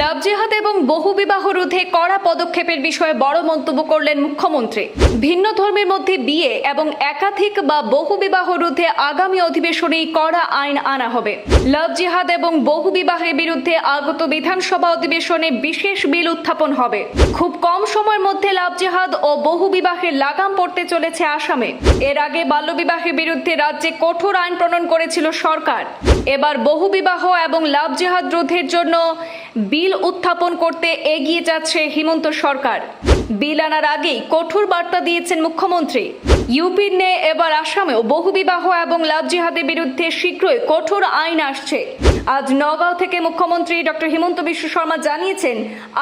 লাভ জেহাদ এবং বহুবিবাহ রোধে কড়া পদক্ষেপের বিষয়ে বড় মন্তব্য করলেন মুখ্যমন্ত্রী। ভিন্ন ধর্মের মধ্যে বিয়ে এবং একাধিক বা বহুবিবাহ রোধে আগামী অধিবেশনেই কড়া আইন আনা হবে। লাভ জিহাদ এবং বহুবিবাহের বিরুদ্ধে আগত বিধানসভা অধিবেশনে বিশেষ বিল উত্থাপন হবে। খুব কম সময়ের মধ্যে লাভ জিহাদ ও বহুবিবাহের লাগাম পড়তে চলেছে আসামে। এর আগে বাল্যবিবাহের বিরুদ্ধে রাজ্যে কঠোর আইন প্রণয়ন করেছিল সরকার। এবার বহুবিবাহ এবং লাভ জেহাদ রোধের জন্য বিল উত্থাপন করতে এগিয়ে যাচ্ছে হিমন্ত সরকার। বিল আনার আগেই কঠোর বার্তা দিয়েছেন মুখ্যমন্ত্রী। ইউপির নে এবার আসামেও বহুবিবাহ এবং লাভ জিহাদের বিরুদ্ধে শীঘ্রই কঠোর আইন আসছে। আজ নগাঁও থেকে মুখ্যমন্ত্রী ডক্টর হিমন্ত বিশ্ব শর্মা জানিয়েছেন,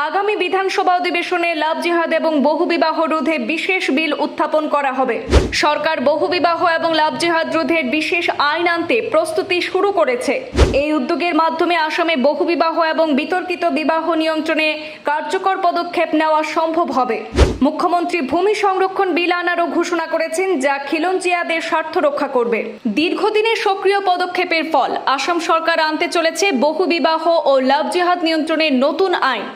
আগামী বিধানসভা অধিবেশনে লাভ জিহাদ এবং বহুবিবাহ রোধে বিশেষ বিল উত্থাপন করা হবে। সরকার বহুবিবাহ এবং লাভ জিহাদ রোধের বিশেষ আইন আনতে প্রস্তুতি শুরু করেছে। এই উদ্যোগের মাধ্যমে আসামে বহুবিবাহ এবং বিতর্কিত বিবাহ নিয়ন্ত্রণে কার্যকর পদক্ষেপ নেওয়া সম্ভব হবে। মুখ্যমন্ত্রী ভূমি সংরক্ষণ বিল আনারও ঘোষণা করেছেন, যা খিলঞ্জিয়াদের স্বার্থ রক্ষা করবে। দীর্ঘদিনের সক্রিয় পদক্ষেপের ফল, আসাম সরকার আনতে চলেছে বহু বিবাহ ও লাভ জেহাদ নিয়ন্ত্রণের নতুন আইন।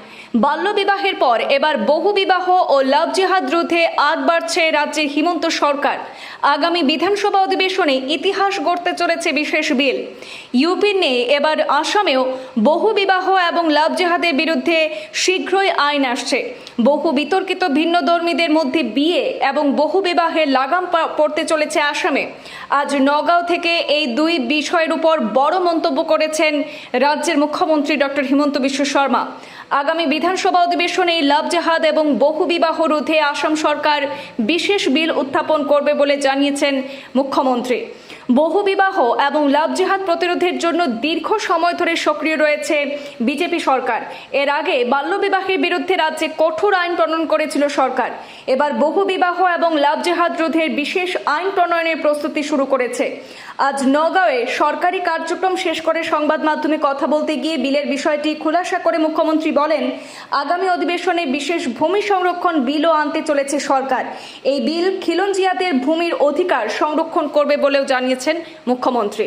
বাল্যবিবাহের পর এবার বহুবিবাহ ও লাভ জেহাদ রোধে আগ বাড়ছে রাজ্যের হিমন্ত সরকার। আগামী বিধানসভা অধিবেশনে ইতিহাস গড়তে চলেছে বিশেষ বিল। ইউপির নেই, এবার আসামেও বহু বিবাহ এবং লাভ জেহাদের বিরুদ্ধে শীঘ্রই আইন আসছে। বহু বিতর্কিত ভিন্ন ধর্মীদের মধ্যে বিয়ে এবং বহু বিবাহের লাগাম পড়তে চলেছে আসামে। আজ নগাঁও থেকে এই দুই বিষয়ের উপর বড় মন্তব্য করেছেন রাজ্যের মুখ্যমন্ত্রী ডক্টর হিমন্ত বিশ্ব শর্মা। আগামী বিধানসভা অধিবেশনে এই লাভ জাহাদ এবং বহুবিবাহ রোধে আসাম সরকার বিশেষ বিল উত্থাপন করবে বলে জানিয়েছেন মুখ্যমন্ত্রী। বহু বিবাহ এবং লাভ প্রতিরোধের জন্য দীর্ঘ সময় ধরে সক্রিয় রয়েছে বিজেপি সরকার। এর আগে বাল্যবিবাহের বিরুদ্ধে রাজ্যে কঠোর আইন প্রণয়ন করেছিল সরকার। এবার বহু বিবাহ এবং লাভ জেহাদ রোধের বিশেষ আইন প্রণয়নের প্রস্তুতি শুরু করেছে। আজ নগাঁওয়ে সরকারি কার্যক্রম শেষ করে সংবাদ মাধ্যমে কথা বলতে গিয়ে বিলের বিষয়টি খুলাসা করে মুখ্যমন্ত্রী বলেন, আগামী অধিবেশনে বিশেষ ভূমি সংরক্ষণ বিলও আনতে চলেছে সরকার। এই বিল খিলঞ্জিয়াদের ভূমির অধিকার সংরক্ষণ করবে বলেও জানিয়েছেন মুখ্যমন্ত্রী।